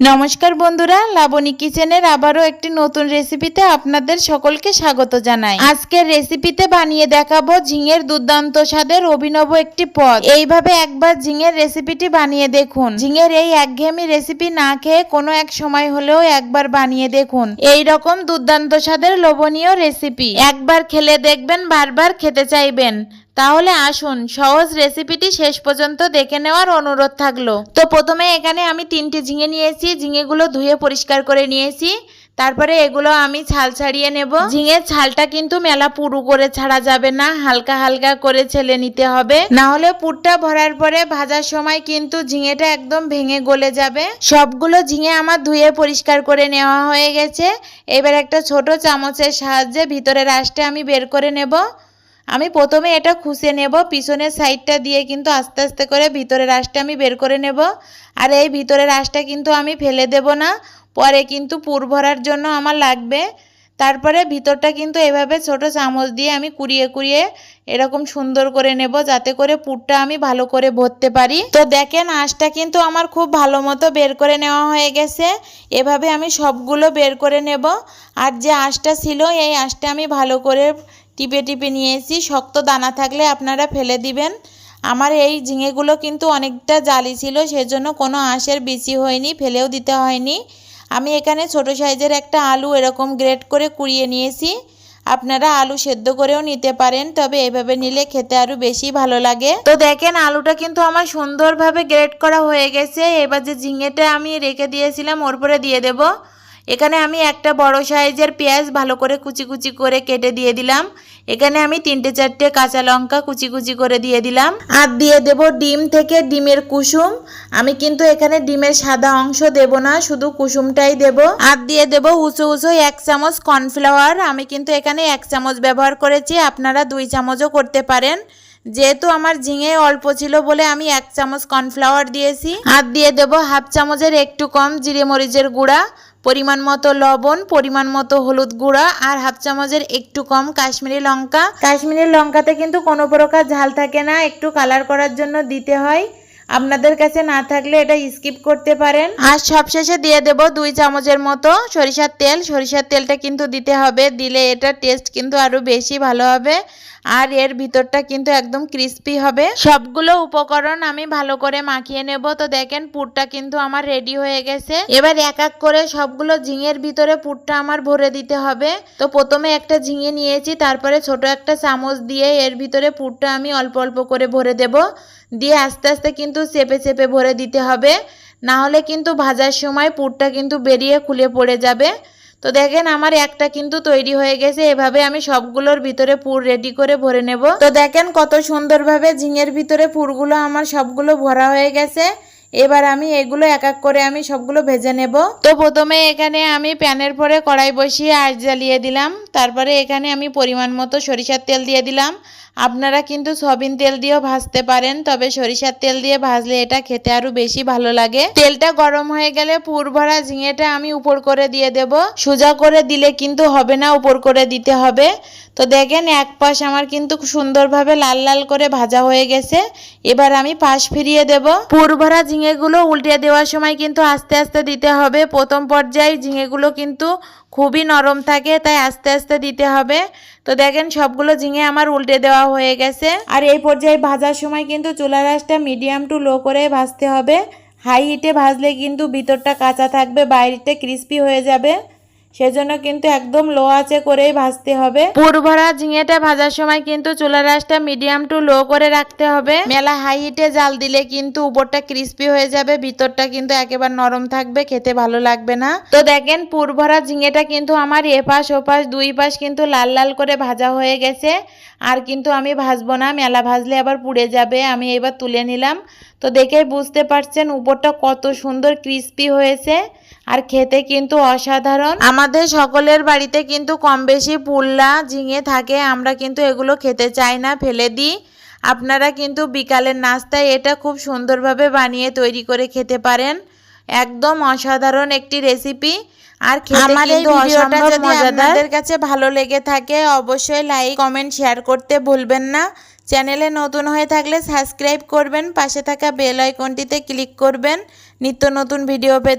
নমস্কার বন্ধুরা, লাবণী কিচেনের আবারও একটি নতুন রেসিপিতে আপনাদের সকলকে স্বাগত জানাই। আজকের রেসিপিতে বানিয়ে দেখাবো ঝিঙের দুর্দান্ত স্বাদের অভিনব একটি পদ। এইভাবে একবার ঝিঙের রেসিপিটি বানিয়ে দেখুন। ঝিঙের এই একঘেয়েমি রেসিপি না খেয়ে কোনো এক সময় হলেও একবার বানিয়ে দেখুন। এই রকম দুর্দান্ত স্বাদের লোভনীয় রেসিপি একবার খেলে দেখবেন, বারবার খেতে চাইবেন। তাহলে আসুন, সহজ রেসিপিটি শেষ পর্যন্ত দেখে নেওয়ার অনুরোধ থাকল। তো প্রথমে এখানে আমি তিনটি ঝিঙে নিয়েছি, ঝিঙেগুলো ধুয়ে পরিষ্কার করে নিয়েছি। তারপরে এগুলো আমি ছাল ছাড়িয়ে নেব। ঝিঙের ছালটা কিন্তু মেলা পুরু করে ছাড়া যাবে না, হালকা হালকা করে ছেলে নিতে হবে। না হলে পুরটা ভরার পরে ভাজার সময় কিন্তু ঝিঙেটা একদম ভেঙে গলে যাবে। সবগুলো ঝিঙে আমার ধুয়ে পরিষ্কার করে নেওয়া হয়ে গেছে। এবার একটা ছোট চামচের সাহায্যে ভিতরের আঁশটা আমি বের করে নেব। আমি প্রথমে এটা খুশে নেব, পিছনের সাইডটা দিয়ে কিন্তু আস্তে আস্তে করে ভিতরের আঁশটা আমি বের করে নেব। আর এই ভিতরের আঁশটা কিন্তু আমি ফেলে দেব না, পরে কিন্তু পুর ভরার জন্য আমার লাগবে। তারপরে ভিতরটা কিন্তু এভাবে ছোট চামচ দিয়ে আমি কুড়িয়ে কুড়িয়ে এরকম সুন্দর করে নেব, যাতে করে পুরটা আমি ভালো করে ভরতে পারি। তো দেখেন, আঁশটা কিন্তু আমার খুব ভালো মতো বের করে নেওয়া হয়ে গেছে। এভাবে আমি সবগুলো বের করে নেব। আর যে আঁশটা ছিল, এই আঁশটা আমি ভালো করে টিপে টিপে নিয়েছি শক্ত দানা থাকলে আপনারা ফেলে দিবেন। আমার এই ঝিঙেগুলো কিন্তু অনেকটা জালি ছিল, সেজন্য কোনো আঁশের বেশি হয়নি, ফেলেও দিতে হয়নি। আমি এখানে ছোট সাইজের একটা আলু এরকম গ্রেট করে কুড়িয়ে নিয়েছি। আপনারা আলু সেদ্ধ করেও নিতে পারেন, তবে এভাবে নিলে খেতে আরও বেশি ভালো লাগে। তো দেখেন, আলুটা কিন্তু আমার সুন্দরভাবে গ্রেট করা হয়ে গেছে। এবার যে ঝিঙেটা আমি রেখে দিয়েছিলাম, ওর পরে দিয়ে দেবো। এখানে আমি একটা বড় সাইজের পেঁয়াজ ভালো করে কুচি কুচি করে কেটে দিয়ে দিলাম। এখানে আমি তিনটে চারটে কাঁচা লঙ্কা কুচি কুচি করে দিয়ে দিলাম। আর দিয়ে দেব ডিম থেকে ডিমের কুসুম। আমি কিন্তু এখানে ডিমের সাদা অংশ দেব না, শুধু কুসুমটাই দেব। আর দিয়ে দেব উঁচু উঁচু এক চামচ কর্নফ্লাওয়ার। আমি কিন্তু এখানে এক চামচ ব্যবহার করেছি, আপনারা দুই চামচও করতে পারেন। যেহেতু আমার ঝিঙে অল্প ছিল বলে আমি এক চামচ কর্নফ্লাওয়ার দিয়েছি। আর দিয়ে দেব হাফ চামচের একটু কম জিরে মরিচের গুঁড়া। পরিমাণ মতো লবণ, পরিমাণ মতো হলুদ গুঁড়া আর হাফ চামচের একটু কম কাশ্মীরি লঙ্কা। কাশ্মীরি লঙ্কাতে কিন্তু কোনো প্রকার ঝাল থাকে না, একটু কালার করার জন্য দিতে হয়। আপনাদের কাছে না থাকলে এটা স্কিপ করতে পারেন। আর সবশেষে দিয়ে দেব দুই চামচের মতো সরিষার তেল। সরিষার তেলটা কিন্তু দিতে হবে, দিলে এটা টেস্ট কিন্তু আরও বেশি ভালো হবে। আর এর ভিতরটা কিন্তু একদম ক্রিস্পি হবে। সবগুলো উপকরণ আমি ভালো করে মাখিয়ে নেব। তো দেখেন পুরটা কিন্তু আমার রেডি হয়ে গেছে। এবার এক এক করে সবগুলো ঝিঙের ভিতরে পুরটা আমার ভরে দিতে হবে। তো প্রথমে একটা ঝিঙে নিয়েছি, তারপরে ছোট একটা চামচ দিয়ে এর ভিতরে পুরটা আমি অল্প অল্প করে ভরে দেব। দিয়ে আস্তে আস্তে কিন্তু চেপে চেপে ভরে দিতে হবে। না হলে কিন্তু ভাজার সময় পুরটা কিন্তু বেরিয়ে খুলে পড়ে যাবে। তো দেখেন আমার একটা কিন্তু তৈরি হয়ে গেছে, এভাবে আমি সবগুলোর ভিতরে পুর রেডি করে ভরে নেব। তো দেখেন কত সুন্দরভাবে ঝিঙের ভিতরে পুরগুলো আমার সবগুলো ভরা হয়ে গেছে। এবার আমি এগুলো এক এক করে আমি সবগুলো ভেজে নেব। তো প্রথমে এখানে আমি প্যানের পরে কড়াই বসিয়ে আঁচ জ্বালিয়ে দিলাম। তারপরে এখানে আমি পরিমাণ মতো সরিষার তেল দিয়ে দিলাম। আপনারা কিন্তু সয়াবিন তেল দিয়েও ভাজতে পারেন, তবে সরিষার তেল দিয়ে ভাজলে এটা খেতে আরও বেশি ভালো লাগে। তেলটা গরম হয়ে গেলে পুর ভরা ঝিঙেটা আমি উপর করে দিয়ে দেব। সোজা করে দিলে কিন্তু হবে না, উপর করে দিতে হবে। তো দেখেন এক পাশ আমার কিন্তু সুন্দরভাবে লাল লাল করে ভাজা হয়ে গেছে। এবার আমি পাশ ফিরিয়ে দেব। পুর ভরা ঝিঙেগুলো উল্টে দেওয়ার সময় কিন্তু আস্তে আস্তে দিতে হবে। প্রথম পর্যায়ে ঝিঙেগুলো কিন্তু খুবই নরম থাকে, তাই আস্তে আস্তে দিতে হবে। তো দেখেন সবগুলো ঝিঙে আমার উল্টে দেওয়া হয়ে গেছে। আর এই পর্যায়ে ভাজার সময় কিন্তু চুলা রাসটা মিডিয়াম টু লো করে ভাজতে হবে। হাই হিটে ভাজলে কিন্তু ভিতরটা কাঁচা থাকবে বাইরেটা ক্রিস্পি হয়ে যাবে। সেজন্য কিন্তু একদম লো আছে করেই ভাজতে হবে। পুর ভরা ঝিঙেটা ভাজার সময় কিন্তু চুলা রাসটা মিডিয়াম টু লো করে রাখতে হবে। মেলা হাই হিটে জাল দিলে কিন্তু উপরটা ক্রিস্পি হয়ে যাবে, ভিতরটা কিন্তু একেবারে নরম থাকবে, খেতে ভালো লাগবে না। তো দেখেন পুর ভরা ঝিঙেটা কিন্তু আমার এপাশ ওপাশ, দুই পাশ কিন্তু লাল লাল করে ভাজা হয়ে গেছে। আর কিন্তু আমি ভাজবো না, মেলা ভাজলে আবার পুড়ে যাবে, আমি এবার তুলে নিলাম। তো দেখেই বুঝতে পারছেন উপরটা কত সুন্দর ক্রিস্পি হয়েছে আর খেতে কিন্তু অসাধারণ। আমাদের সকলের বাড়িতে কিন্তু কম বেশি পুল্লা ঝিঙে থাকে, আমরা কিন্তু এগুলো খেতে চাই না, ফেলে দিই। আপনারা কিন্তু বিকালের নাস্তায় এটা খুব সুন্দরভাবে বানিয়ে তৈরি করে খেতে পারেন। একদম অসাধারণ একটি রেসিপি আর আমার এই ভিডিওটা যদি আপনাদের কাছে ভালো লেগে থাকে অবশ্যই লাইক কমেন্ট শেয়ার করতে ভুলবেন না। চ্যানেলে নতুন হয়ে থাকলে সাবস্ক্রাইব করবেন পাশে থাকা বেল আইকনটিতে ক্লিক করবেন। নিত্য নতুন ভিডিও পেতে